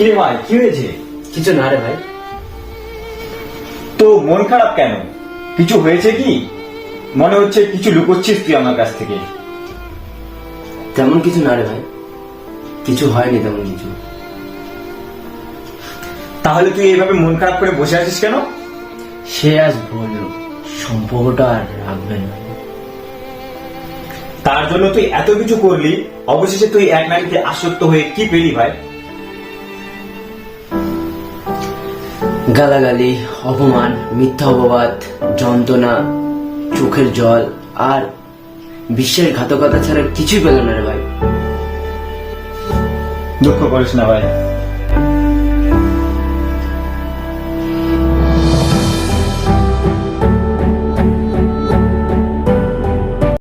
কি রে ভাই কি হয়েছে? কিছু না রে ভাই। তো মন খারাপ কেন? কিছু হয়েছে কি? মনে হচ্ছে কিছু লুকোচ্ছিস তুই আমার কাছ থেকে। তেমন কিছু না রে ভাই। কিছু হয়নি তেমন কিছু। তাহলে তুই এইভাবে মন খারাপ করে বসে আছিস কেন? সে আজ বলল সম্পর্কটা আর রাখবে না। তার জন্য তুই এত কিছু করলি অবশেষে তুই এক নারীতে আসক্ত হয়ে কি পেলি ভাই? গালাগালি, অপমান, মিথ্যা অপবাদ, যন্ত্রণা, চোখের জল, আর বিশ্বের ঘাতকতা ছাড়া কিছুই পেল না রে ভাই। দুঃখ করিস না ভাই।